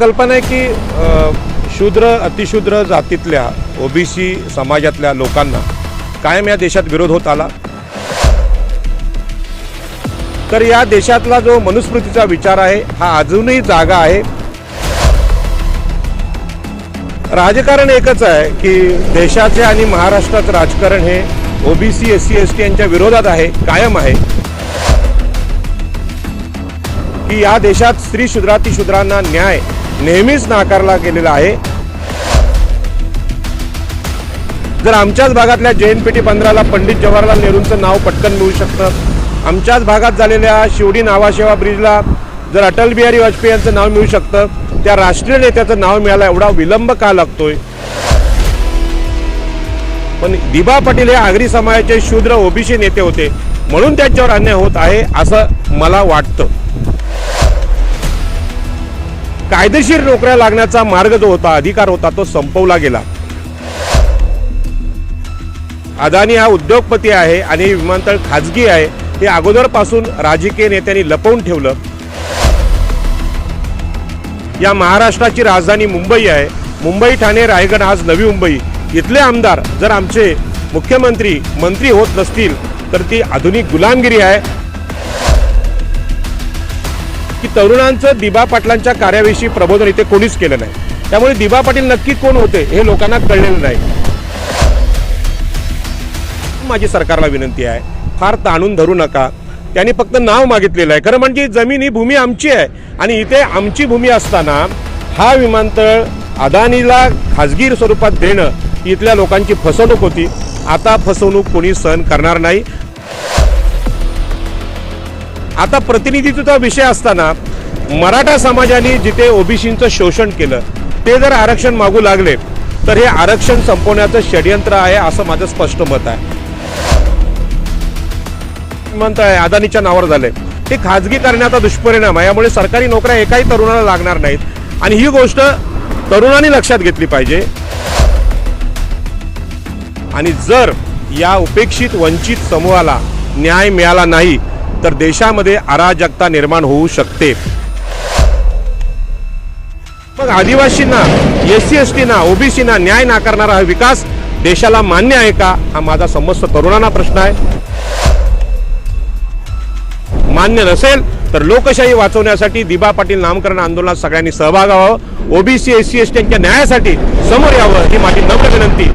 कल्पना आहे की शूद्र अतिशूद्र जातीतल्या ओबीसी समाजातल्या लोकांना कायम या देशात विरोध होत आला. तर या देशातला जो मनुस्मृतीचा विचार आहे हा अजूनही जागा आहे. राजकारण एकच आहे की देशाचे आणि महाराष्ट्राचं राजकारण हे OBC S C S T यांच्या विरोधात आहे कायम आहे. की या देशात स्त्री शूद्रातिशूद्रांना न्याय नेहमीच नाकारला गेलेला आहे. जर आमच्याच भागातल्या जैनपेठी पंधराला पंडित जवाहरलाल नेहरूंचं नाव पटकन मिळू शकतं. आमच्याच भागात झालेल्या शिवडी नावाशेवा ब्रिजला जर अटल बिहारी वाजपेयी यांचं नाव मिळू शकतं त्या राष्ट्रीय नेत्याचं नाव मिळायला एवढा विलंब का लागतोय? पण दिबा पाटील हे आगरी समाजाचे शूद्र ओबीसी नेते होते म्हणून त्यांच्यावर अन्याय होत आहे असं मला वाटतं. कायदेशीर नोकऱ्या लागण्याचा मार्ग जो होता अधिकार होता तो संपवला गेला. अदानी हा उद्योगपती आहे आणि विमानतळ खाजगी आहे. हे अगोदरपासून राजकीय नेत्यांनी लपवून ठेवलं. या महाराष्ट्राची राजधानी मुंबई आहे. मुंबई ठाणे रायगड आज नवी मुंबई. इथले आमदार जर आमचे मुख्यमंत्री मंत्री होत नसतील तर ती आधुनिक गुलामगिरी आहे. की तरुणांचं दिबा पाटलांच्या कार्याविषयी प्रबोधन इथे कोणीच केलं नाही. त्यामुळे दिबा पाटील नक्की कोण होते हे लोकांना कळलेलं नाही. माझी सरकारला विनंती आहे फार ताणून धरू नका. त्यांनी फक्त नाव मागितलेलं आहे. खरं म्हणजे जमीन ही भूमी आमची आहे. आणि इथे आमची भूमी असताना हा विमानतळ अदानीला खाजगी स्वरूपात देणं ही इथल्या लोकांची फसवणूक होती. आता फसवणूक कोणी सहन करणार नाही. आता प्रतिनिधित्वाचा विषय असताना मराठा समाजाने जिथे ओबीसींचं शोषण केलं ते जर आरक्षण मागू लागले तर हे आरक्षण संपवण्याचं षडयंत्र आहे असं माझं स्पष्ट मत आहे. म्हणताय अदानीच्या नावावर झाले हे खाजगी करण्याचा दुष्परिणाम आहे. यामुळे सरकारी नोकऱ्या एकाही तरुणाला लागणार नाहीत. आणि ही गोष्ट तरुणांनी लक्षात घेतली पाहिजे. आणि जर या उपेक्षित वंचित समूहाला न्याय मिळाला नाही तर देशामध्ये अराजकता निर्माण होऊ शकते. मग आदिवासींना एस सी एस टीना ओबीसीना न्याय नाकारणारा हा विकास देशाला मान्य आहे का? हा माझा समस्त तरुणांना प्रश्न आहे. मान्य नसेल तर लोकशाही वाचवण्यासाठी दिबा पाटील नामकरण आंदोलनात सगळ्यांनी सहभाग व्हावं. OBC S C S T यांच्या न्यायासाठी समोर यावं ही माझी नम्र विनंती.